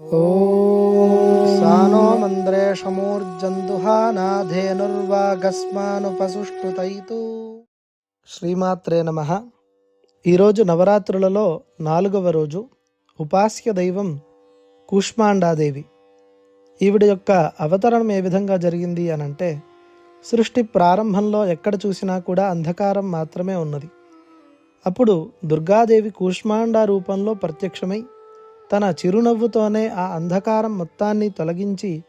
सानो మంద్రేషమూర్జందుహానాధేనుర్వాగస్మానుపసుష్టుతైతు శ్రీమాత్రే నమ ఈరోజు నవరాత్రులలో నాలుగవ రోజు ఉపాస్య దైవం కూష్మాండాదేవి. ఈవిడ యొక్క అవతరణం ఏ విధంగా జరిగింది అనంటే సృష్టి ప్రారంభంలో ఎక్కడ చూసినా కూడా అంధకారం మాత్రమే ఉన్నది. అప్పుడు దుర్గాదేవి కూష్మాండ రూపంలో ప్రత్యక్షమై తన చిరునవ్వుతోనే ఆ అంధకారం మొత్తాన్ని తొలగించి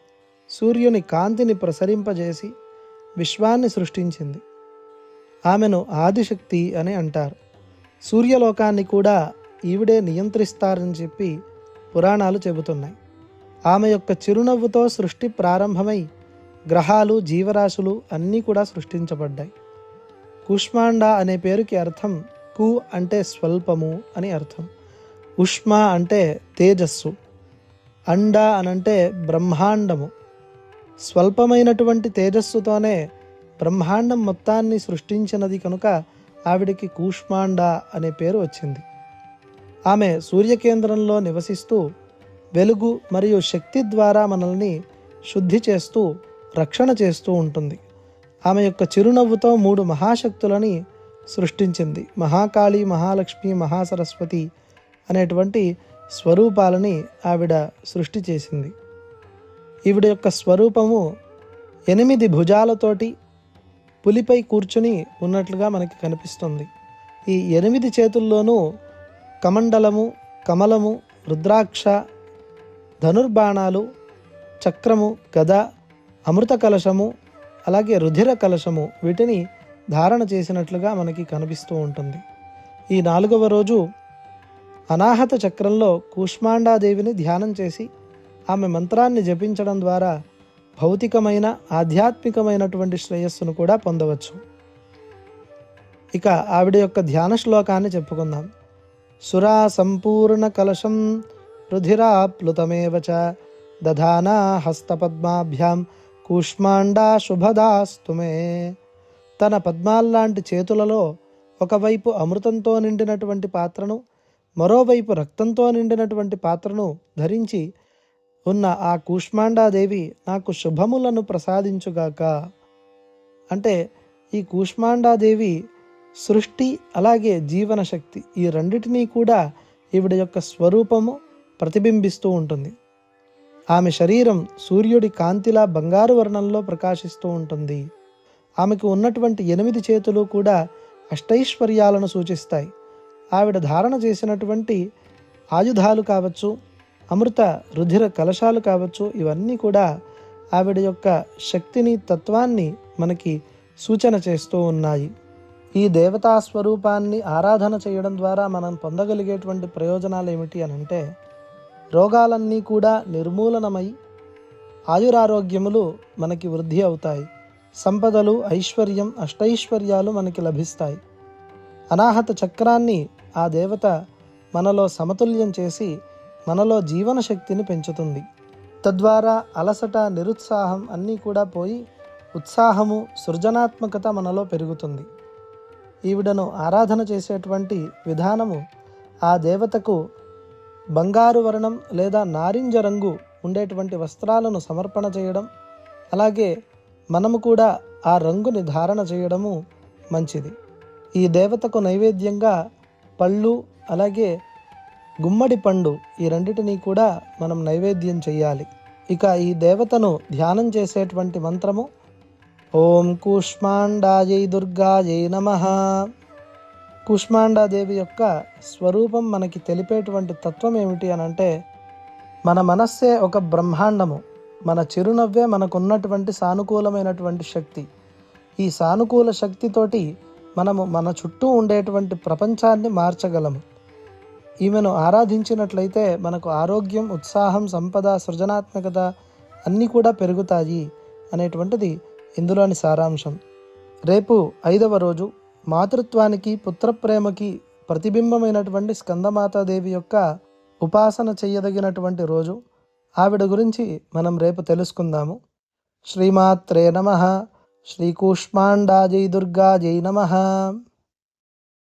సూర్యుని కాంతిని ప్రసరింపజేసి విశ్వాన్ని సృష్టించింది. ఆమెను ఆదిశక్తి అని అంటారు. సూర్యలోకాన్ని కూడా ఈవిడే నియంత్రిస్తారని చెప్పి పురాణాలు చెబుతున్నాయి. ఆమె యొక్క చిరునవ్వుతో సృష్టి ప్రారంభమై గ్రహాలు జీవరాశులు అన్నీ కూడా సృష్టించబడ్డాయి. కుష్మాండ అనే పేరుకి అర్థం కు అంటే స్వల్పము అని అర్థం. ఉష్మ అంటే తేజస్సు అండ అనంటే బ్రహ్మాండము. స్వల్పమైనటువంటి తేజస్సుతోనే బ్రహ్మాండం మొత్తాన్ని సృష్టించినది కనుక ఆవిడికి కూష్మాండ అనే పేరు వచ్చింది. ఆమె సూర్యకేంద్రంలో నివసిస్తూ వెలుగు మరియు శక్తి ద్వారా మనల్ని శుద్ధి చేస్తూ రక్షణ చేస్తూ ఉంటుంది. ఆమె యొక్క చిరునవ్వుతో మూడు మహాశక్తులని సృష్టించింది. మహాకాళి మహాలక్ష్మి మహాసరస్వతి అనేటువంటి స్వరూపాలని ఆవిడ సృష్టి చేసింది. ఈవిడ యొక్క స్వరూపము ఎనిమిది భుజాలతోటి పులిపై కూర్చుని ఉన్నట్లుగా మనకి కనిపిస్తుంది. ఈ ఎనిమిది చేతుల్లోనూ కమండలము కమలము రుద్రాక్ష ధనుర్బాణాలు చక్రము గద అమృత కలశము అలాగే రుధిర కలశము వీటిని ధారణ చేసినట్లుగా మనకి కనిపిస్తూ ఉంటుంది. ఈ నాలుగవ రోజు అనాహత చక్రంలో కూష్మాండాదేవిని ధ్యానం చేసి ఆమె మంత్రాన్ని జపించడం ద్వారా భౌతికమైన ఆధ్యాత్మికమైనటువంటి శ్రేయస్సును కూడా పొందవచ్చు. ఇక ఆవిడ యొక్క ధ్యాన శ్లోకాన్ని చెప్పుకుందాం. సురా సంపూర్ణ కలశం రుధిరాప్లుతమేవ దధానా హస్తపద్మాభ్యాం కూష్మాండా శుభదాస్తుమే తన పద్మాల్లాంటి చేతులలో ఒకవైపు అమృతంతో నిండినటువంటి పాత్రను మరోవైపు రక్తంతో నిండినటువంటి పాత్రను ధరించి ఉన్న ఆ కూష్మాండాదేవి నాకు శుభములను ప్రసాదించుగాక. అంటే ఈ కూష్మాండాదేవి సృష్టి అలాగే జీవన శక్తి ఈ రెండిటినీ కూడా ఈవిడ యొక్క స్వరూపము ప్రతిబింబిస్తూ ఉంటుంది. ఆమె శరీరం సూర్యుడి కాంతిలా బంగారు వర్ణంలో ప్రకాశిస్తూ ఉంటుంది. ఆమెకు ఉన్నటువంటి ఎనిమిది చేతులు కూడా అష్టైశ్వర్యాలను సూచిస్తాయి. ఆవిడ ధారణ చేసినటువంటి ఆయుధాలు కావచ్చు అమృత రుధిర కలశాలు కావచ్చు ఇవన్నీ కూడా ఆవిడ యొక్క శక్తిని తత్వాన్ని మనకి సూచన చేస్తూ ఉన్నాయి. ఈ దేవతా స్వరూపాన్ని ఆరాధన చేయడం ద్వారా మనం పొందగలిగేటువంటి ప్రయోజనాలు ఏమిటి అని అంటే రోగాలన్నీ కూడా నిర్మూలనమై ఆయురారోగ్యములు మనకి వృద్ధి అవుతాయి. సంపదలు ఐశ్వర్యం అష్టైశ్వర్యాలు మనకి లభిస్తాయి. అనాహత చక్రాన్ని ఆ దేవత మనలో సమతుల్యం చేసి మనలో జీవన శక్తిని పెంచుతుంది. తద్వారా అలసట నిరుత్సాహం అన్నీ కూడా పోయి ఉత్సాహము సృజనాత్మకత మనలో పెరుగుతుంది. ఈవిడను ఆరాధన చేసేటువంటి విధానము ఆ దేవతకు బంగారు వర్ణం లేదా నారింజ రంగు ఉండేటువంటి వస్త్రాలను సమర్పణ చేయడం అలాగే మనము కూడా ఆ రంగుని ధారణ చేయడము మంచిది. ఈ దేవతకు నైవేద్యంగా పళ్ళు అలాగే గుమ్మడి పండు ఈ రెండిటిని కూడా మనం నైవేద్యం చేయాలి ఇక ఈ దేవతను ధ్యానం చేసేటువంటి మంత్రము ఓం కూష్మాండాయై దుర్గాయై నమ. కూష్మాండాదేవి యొక్క స్వరూపం మనకి తెలిపేటువంటి తత్వం ఏమిటి అని అంటే మన మనస్సే ఒక బ్రహ్మాండము మన చిరునవ్వే మనకున్నటువంటి సానుకూలమైనటువంటి శక్తి. ఈ సానుకూల శక్తితోటి మనము మన చుట్టూ ఉండేటువంటి ప్రపంచాన్ని మార్చగలము. ఈమెను ఆరాధించినట్లయితే మనకు ఆరోగ్యం ఉత్సాహం సంపద సృజనాత్మకత అన్నీ కూడా పెరుగుతాయి అనేటువంటిది ఇందులోని సారాంశం. రేపు ఐదవ రోజు మాతృత్వానికి పుత్రప్రేమకి ప్రతిబింబమైనటువంటి స్కందమాతాదేవి యొక్క ఉపాసన చేయదగినటువంటి రోజు. ఆవిడ గురించి మనం రేపు తెలుసుకుందాము. శ్రీమాత్రే నమ. श्रीकूष्मा जय दुर्गा जय नमः।